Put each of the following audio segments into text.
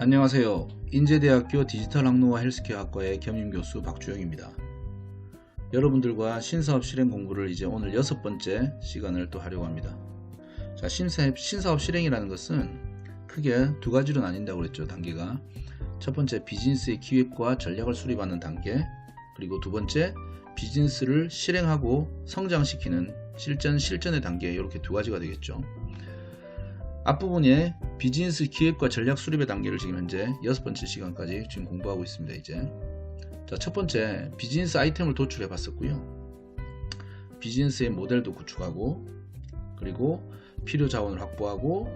안녕하세요. 인제대학교 디지털 항로와 헬스케어 학과의 겸임 교수 박주영입니다. 여러분들과 신사업 실행 공부를 이제 오늘 여섯 번째 시간을 또 하려고 합니다. 자, 신사업, 신사업 실행이라는 것은 크게 두 가지로 나뉜다고 그랬죠, 단계가. 첫 번째, 비즈니스의 기획과 전략을 수립하는 단계. 그리고 두 번째, 비즈니스를 실행하고 성장시키는 실전, 실전의 단계. 이렇게 두 가지가 되겠죠. 앞부분에 비즈니스 기획과 전략 수립의 단계를 지금 현재 여섯 번째 시간까지 지금 공부하고 있습니다. 이제 자, 첫 번째 비즈니스 아이템을 도출해 봤었고요. 비즈니스의 모델도 구축하고 그리고 필요 자원을 확보하고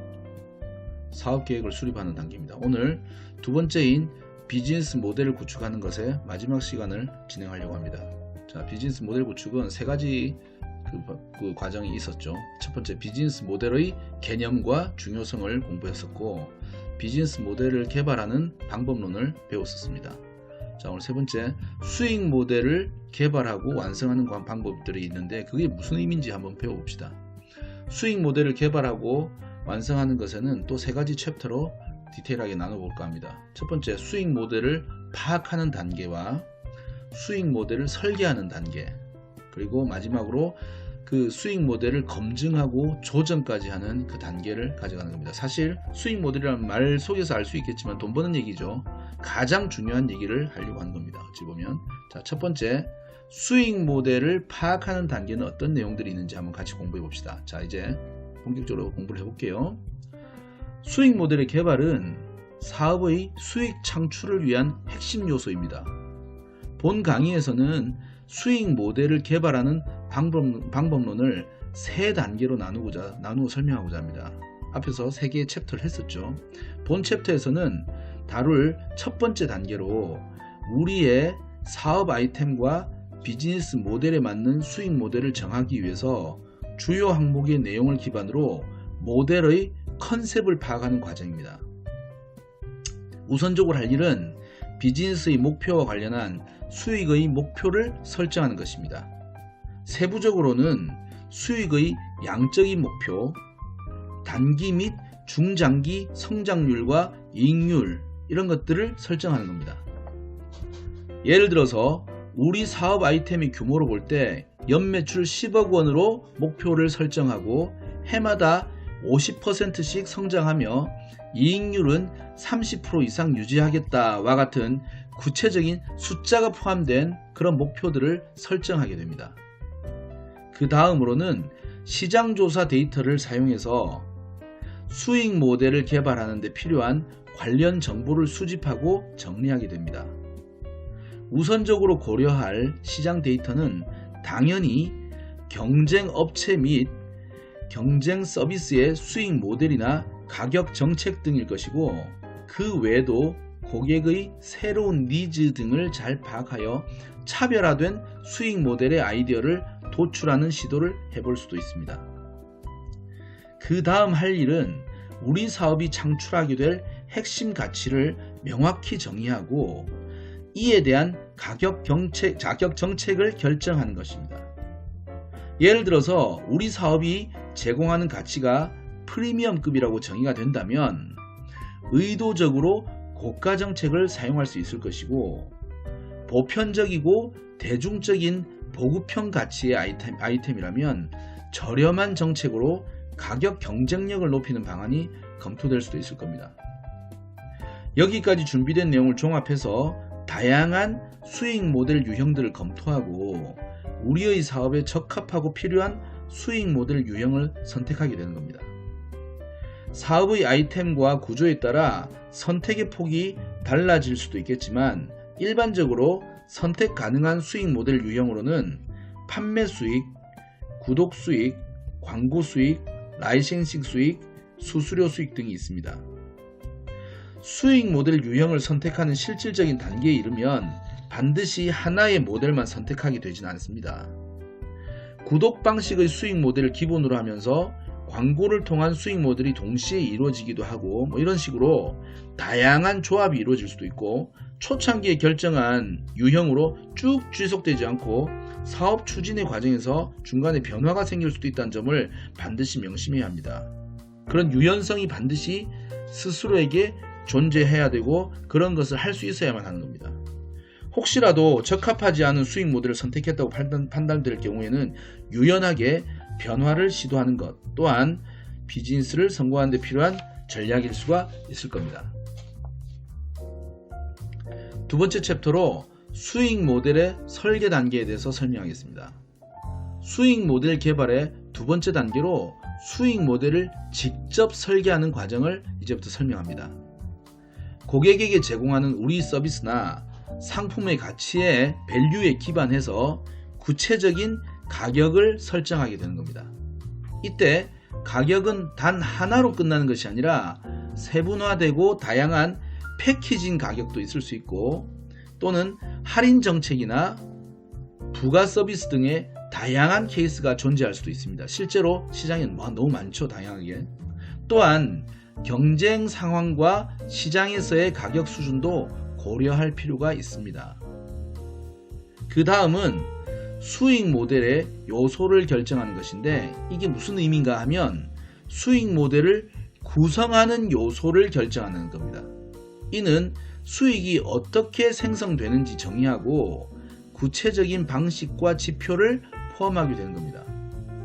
사업 계획을 수립하는 단계입니다. 오늘 두 번째인 비즈니스 모델을 구축하는 것에 마지막 시간을 진행하려고 합니다. 자, 비즈니스 모델 구축은 세 가지 그, 그 과정이 있었죠. 첫 번째 비즈니스 모델의 개념과 중요성을 공부했었고 비즈니스 모델을 개발하는 방법론을 배웠었습니다. 자 오늘 세 번째 수익 모델을 개발하고 완성하는 방법들이 있는데 그게 무슨 의미인지 한번 배워봅시다. 수익 모델을 개발하고 완성하는 것에는 또 세 가지 챕터로 디테일하게 나눠볼까 합니다. 첫 번째 수익 모델을 파악하는 단계와 수익 모델을 설계하는 단계 그리고 마지막으로 그 수익 모델을 검증하고 조정까지 하는 그 단계를 가져가는 겁니다. 사실 수익 모델이라는 말 속에서 알 수 있겠지만 돈 버는 얘기죠. 가장 중요한 얘기를 하려고 하는 겁니다. 어찌 보면 자, 첫 번째 수익 모델을 파악하는 단계는 어떤 내용들이 있는지 한번 같이 공부해 봅시다. 자, 이제 본격적으로 공부를 해 볼게요. 수익 모델의 개발은 사업의 수익 창출을 위한 핵심 요소입니다. 본 강의에서는 수익 모델을 개발하는 방법, 방법론을 세 단계로 나누고자 나누어 설명하고자 합니다. 앞에서 세 개의 챕터를 했었죠. 본 챕터에서는 다룰 첫 번째 단계로 우리의 사업 아이템과 비즈니스 모델에 맞는 수익 모델을 정하기 위해서 주요 항목의 내용을 기반으로 모델의 컨셉을 파악하는 과정입니다. 우선적으로 할 일은 비즈니스의 목표와 관련한 수익의 목표를 설정하는 것입니다. 세부적으로는 수익의 양적인 목표, 단기 및 중장기 성장률과 이익률 이런 것들을 설정하는 겁니다. 예를 들어서 우리 사업 아이템의 규모로 볼 때 연매출 10억 원으로 목표를 설정하고 해마다 50%씩 성장하며 이익률은 30% 이상 유지하겠다와 같은 구체적인 숫자가 포함된 그런 목표들을 설정하게 됩니다. 그 다음으로는 시장조사 데이터를 사용해서 수익 모델을 개발하는 데 필요한 관련 정보를 수집하고 정리하게 됩니다. 우선적으로 고려할 시장 데이터는 당연히 경쟁 업체 및 경쟁 서비스의 수익 모델이나 가격 정책 등일 것이고 그 외에도 고객의 새로운 니즈 등을 잘 파악하여 차별화된 수익 모델의 아이디어를 도출하는 시도를 해볼 수도 있습니다. 그 다음 할 일은 우리 사업이 창출하게 될 핵심 가치를 명확히 정의하고 이에 대한 가격 정책, 자격 정책을 결정하는 것입니다. 예를 들어서 우리 사업이 제공하는 가치가 프리미엄급이라고 정의가 된다면 의도적으로 고가 정책을 사용할 수 있을 것이고 보편적이고 대중적인 보급형 가치의 아이템, 아이템이라면 저렴한 정책으로 가격 경쟁력을 높이는 방안이 검토될 수도 있을 겁니다. 여기까지 준비된 내용을 종합해서 다양한 수익 모델 유형들을 검토하고 우리의 사업에 적합하고 필요한 수익 모델 유형을 선택하게 되는 겁니다. 사업의 아이템과 구조에 따라 선택의 폭이 달라질 수도 있겠지만 일반적으로 선택 가능한 수익 모델 유형으로는 판매 수익, 구독 수익, 광고 수익, 라이센싱 수익, 수수료 수익 등이 있습니다. 수익 모델 유형을 선택하는 실질적인 단계에 이르면 반드시 하나의 모델만 선택하게 되지는 않습니다. 구독 방식의 수익 모델을 기본으로 하면서 광고를 통한 수익 모델이 동시에 이루어지기도 하고 뭐 이런 식으로 다양한 조합이 이루어질 수도 있고 초창기에 결정한 유형으로 쭉 지속되지 않고 사업 추진의 과정에서 중간에 변화가 생길 수도 있다는 점을 반드시 명심해야 합니다. 그런 유연성이 반드시 스스로에게 존재해야 되고 그런 것을 할 수 있어야만 하는 겁니다. 혹시라도 적합하지 않은 수익 모델을 선택했다고 판단, 판단될 경우에는 유연하게 변화를 시도하는 것 또한 비즈니스를 성공하는 데 필요한 전략일 수가 있을 겁니다. 두 번째 챕터로 수익 모델의 설계 단계에 대해서 설명하겠습니다. 수익 모델 개발의 두 번째 단계로 수익 모델을 직접 설계하는 과정을 이제부터 설명합니다. 고객에게 제공하는 우리 서비스나 상품의 가치에 밸류에 기반해서 구체적인 가격을 설정하게 되는 겁니다. 이때 가격은 단 하나로 끝나는 것이 아니라 세분화되고 다양한 패키징 가격도 있을 수 있고 또는 할인 정책이나 부가 서비스 등의 다양한 케이스가 존재할 수도 있습니다. 실제로 시장에 뭐 너무 많죠, 다양하게. 또한 경쟁 상황과 시장에서의 가격 수준도 고려할 필요가 있습니다. 그 다음은 수익 모델의 요소를 결정하는 것인데 이게 무슨 의미인가 하면 수익 모델을 구성하는 요소를 결정하는 겁니다. 이는 수익이 어떻게 생성되는지 정의하고 구체적인 방식과 지표를 포함하게 되는 겁니다.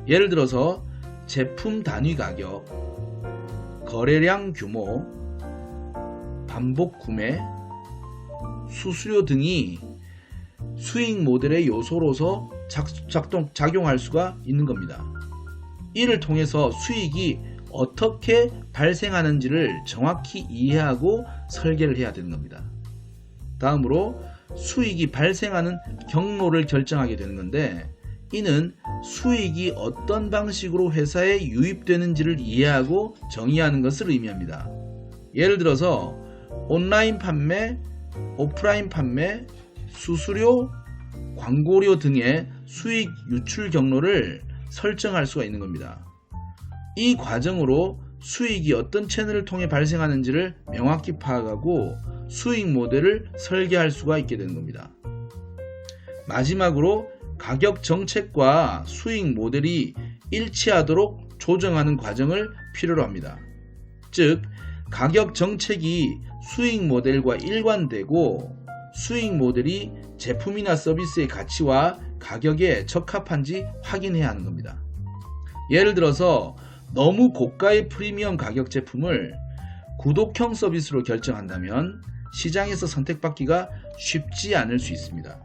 예를 들어서 제품 단위 가격, 거래량 규모, 반복 구매, 수수료 등이 수익 모델의 요소로서 작동, 작용할 수가 있는 겁니다. 이를 통해서 수익이 어떻게 발생하는지를 정확히 이해하고 설계를 해야 되는 겁니다. 다음으로 수익이 발생하는 경로를 결정하게 되는 건데 이는 수익이 어떤 방식으로 회사에 유입되는지를 이해하고 정의하는 것을 의미합니다. 예를 들어서 온라인 판매, 오프라인 판매, 수수료, 광고료 등의 수익 유출 경로를 설정할 수가 있는 겁니다. 이 과정으로 수익이 어떤 채널을 통해 발생하는지를 명확히 파악하고 수익 모델을 설계할 수가 있게 되는 겁니다. 마지막으로 가격 정책과 수익 모델이 일치하도록 조정하는 과정을 필요로 합니다. 즉, 가격 정책이 수익 모델과 일관되고 수익 모델이 제품이나 서비스의 가치와 가격에 적합한지 확인해야 하는 겁니다. 예를 들어서 너무 고가의 프리미엄 가격 제품을 구독형 서비스로 결정한다면 시장에서 선택받기가 쉽지 않을 수 있습니다.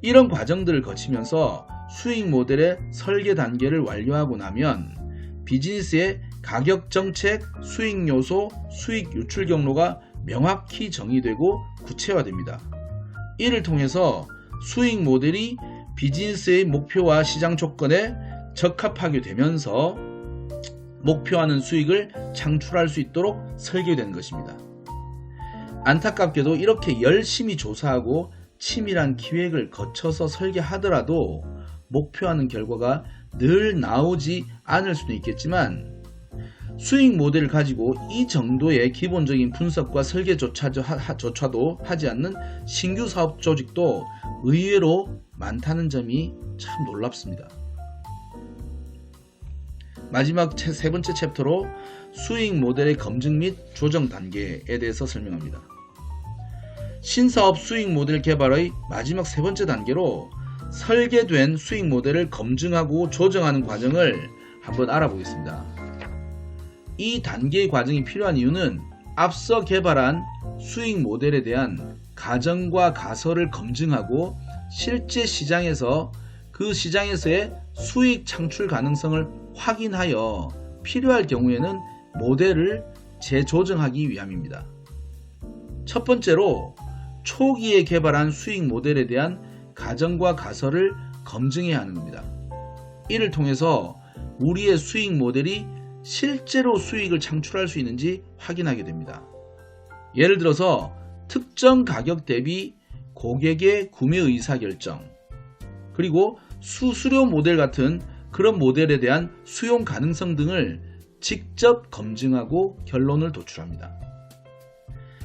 이런 과정들을 거치면서 수익 모델의 설계 단계를 완료하고 나면 비즈니스의 가격 정책, 수익 요소, 수익 유출 경로가 명확히 정의되고 구체화됩니다. 이를 통해서 수익 모델이 비즈니스의 목표와 시장 조건에 적합하게 되면서 목표하는 수익을 창출할 수 있도록 설계된 것입니다. 안타깝게도 이렇게 열심히 조사하고 치밀한 기획을 거쳐서 설계하더라도 목표하는 결과가 늘 나오지 않을 수도 있겠지만 수익 모델을 가지고 이 정도의 기본적인 분석과 설계조차도 하지 않는 신규 사업 조직도 의외로 많다는 점이 참 놀랍습니다. 마지막 세 번째 챕터로 수익 모델의 검증 및 조정 단계에 대해서 설명합니다. 신사업 수익 모델 개발의 마지막 세 번째 단계로 설계된 수익 모델을 검증하고 조정하는 과정을 한번 알아보겠습니다. 이 단계의 과정이 필요한 이유는 앞서 개발한 수익 모델에 대한 가정과 가설을 검증하고 실제 시장에서 그 시장에서의 수익 창출 가능성을 확인하여 필요할 경우에는 모델을 재조정하기 위함입니다. 첫 번째로 초기에 개발한 수익 모델에 대한 가정과 가설을 검증해야 하는 겁니다. 이를 통해서 우리의 수익 모델이 실제로 수익을 창출할 수 있는지 확인하게 됩니다. 예를 들어서 특정 가격 대비 고객의 구매 의사 결정, 그리고 수수료 모델 같은 그런 모델에 대한 수용 가능성 등을 직접 검증하고 결론을 도출합니다.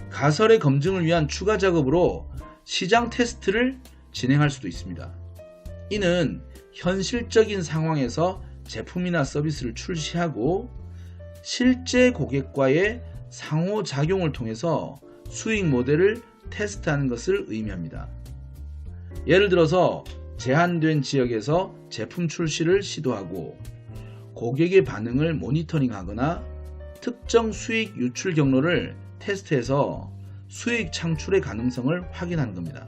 가설의 검증을 위한 추가 작업으로 시장 테스트를 진행할 수도 있습니다. 이는 현실적인 상황에서 제품이나 서비스를 출시하고 실제 고객과의 상호작용을 통해서 수익 모델을 테스트하는 것을 의미합니다. 예를 들어서 제한된 지역에서 제품 출시를 시도하고 고객의 반응을 모니터링하거나 특정 수익 유출 경로를 테스트해서 수익 창출의 가능성을 확인하는 겁니다.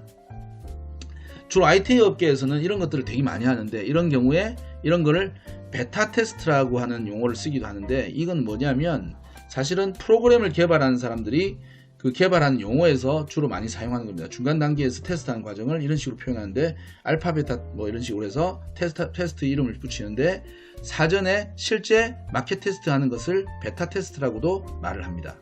주로 IT 업계에서는 이런 것들을 되게 많이 하는데 이런 경우에 이런 거를 베타 테스트라고 하는 용어를 쓰기도 하는데 이건 뭐냐면 사실은 프로그램을 개발하는 사람들이 그 개발한 용어에서 주로 많이 사용하는 겁니다. 중간 단계에서 테스트하는 과정을 이런 식으로 표현하는데 알파 베타 뭐 이런 식으로 해서 테스트 테스트 이름을 붙이는데 사전에 실제 마켓 테스트 하는 것을 베타 테스트라고도 말을 합니다.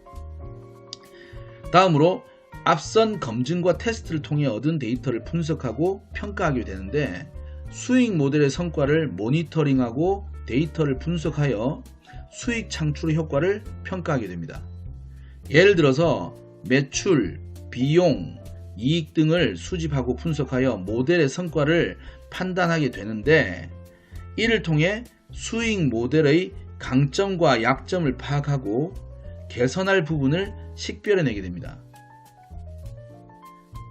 다음으로 앞선 검증과 테스트를 통해 얻은 데이터를 분석하고 평가하게 되는데 수익 모델의 성과를 모니터링하고 데이터를 분석하여 수익 창출의 효과를 평가하게 됩니다. 예를 들어서 매출, 비용, 이익 등을 수집하고 분석하여 모델의 성과를 판단하게 되는데 이를 통해 수익 모델의 강점과 약점을 파악하고 개선할 부분을 식별해내게 됩니다.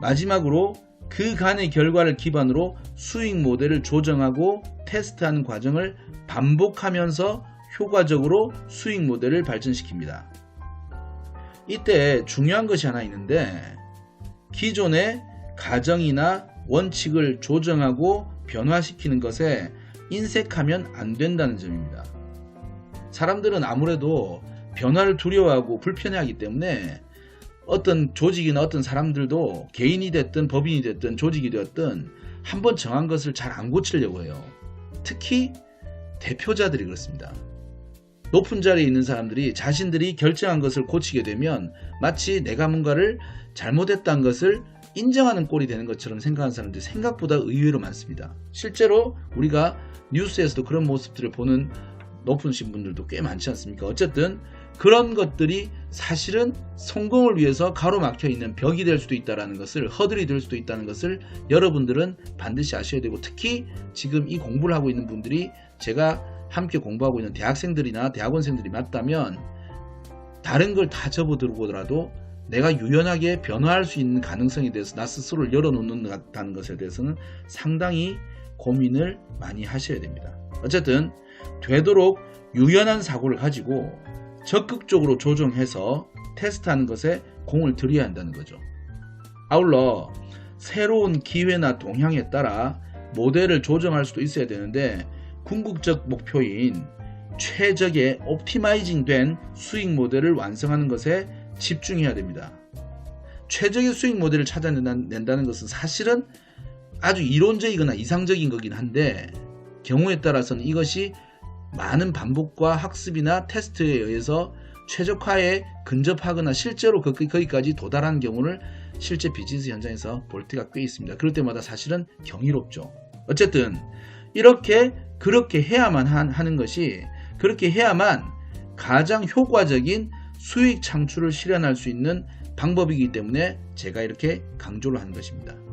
마지막으로 그간의 결과를 기반으로 수익 모델을 조정하고 테스트하는 과정을 반복하면서 효과적으로 수익 모델을 발전시킵니다. 이때 중요한 것이 하나 있는데 기존의 가정이나 원칙을 조정하고 변화시키는 것에 인색하면 안 된다는 점입니다. 사람들은 아무래도 변화를 두려워하고 불편해하기 때문에 어떤 조직이나 어떤 사람들도 개인이 됐든 법인이 됐든 조직이 되었든 한 번 정한 것을 잘 안 고치려고 해요. 특히 대표자들이 그렇습니다. 높은 자리에 있는 사람들이 자신들이 결정한 것을 고치게 되면 마치 내가 뭔가를 잘못했다는 것을 인정하는 꼴이 되는 것처럼 생각하는 사람들이 생각보다 의외로 많습니다. 실제로 우리가 뉴스에서도 그런 모습들을 보는 높으신 분들도 꽤 많지 않습니까? 어쨌든 그런 것들이 사실은 성공을 위해서 가로막혀 있는 벽이 될 수도 있다는 것을 허들이 될 수도 있다는 것을 여러분들은 반드시 아셔야 되고 특히 지금 이 공부를 하고 있는 분들이 제가 함께 공부하고 있는 대학생들이나 대학원생들이 맞다면 다른 걸 다 접어들고더라도 내가 유연하게 변화할 수 있는 가능성에 대해서 나 스스로를 열어놓는다는 것에 대해서는 상당히 고민을 많이 하셔야 됩니다. 어쨌든 되도록 유연한 사고를 가지고 적극적으로 조정해서 테스트하는 것에 공을 들여야 한다는 거죠. 아울러 새로운 기회나 동향에 따라 모델을 조정할 수도 있어야 되는데 궁극적 목표인 최적의 옵티마이징 된 수익 모델을 완성하는 것에 집중해야 됩니다. 최적의 수익 모델을 찾아낸다는 것은 사실은 아주 이론적이거나 이상적인 거긴 한데 경우에 따라서는 이것이 많은 반복과 학습이나 테스트에 의해서 최적화에 근접하거나 실제로 그, 거기까지 도달하는 경우를 실제 비즈니스 현장에서 볼 때가 꽤 있습니다. 그럴 때마다 사실은 경이롭죠. 어쨌든 이렇게 그렇게 해야만 하는 것이 그렇게 해야만 가장 효과적인 수익 창출을 실현할 수 있는 방법이기 때문에 제가 이렇게 강조를 하는 것입니다.